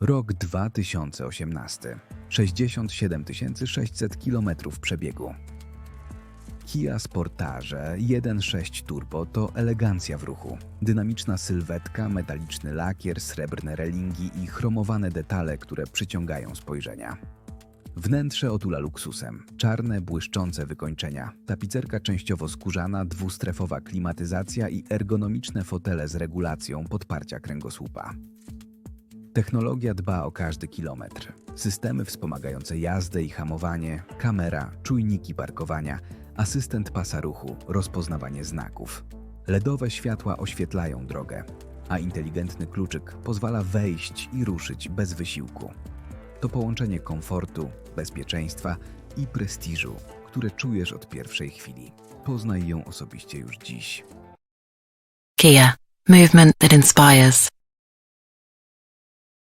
Rok 2018. 67 600 km przebiegu. Kia Sportage 1.6 Turbo to elegancja w ruchu. Dynamiczna sylwetka, metaliczny lakier, srebrne relingi i chromowane detale, które przyciągają spojrzenia. Wnętrze otula luksusem. Czarne, błyszczące wykończenia, tapicerka częściowo skórzana, dwustrefowa klimatyzacja i ergonomiczne fotele z regulacją podparcia kręgosłupa. Technologia dba o każdy kilometr. Systemy wspomagające jazdę i hamowanie, kamera, czujniki parkowania, asystent pasa ruchu, rozpoznawanie znaków. LEDowe światła oświetlają drogę, a inteligentny kluczyk pozwala wejść i ruszyć bez wysiłku. To połączenie komfortu, bezpieczeństwa i prestiżu, które czujesz od pierwszej chwili. Poznaj ją osobiście już dziś. Kia, movement that inspires.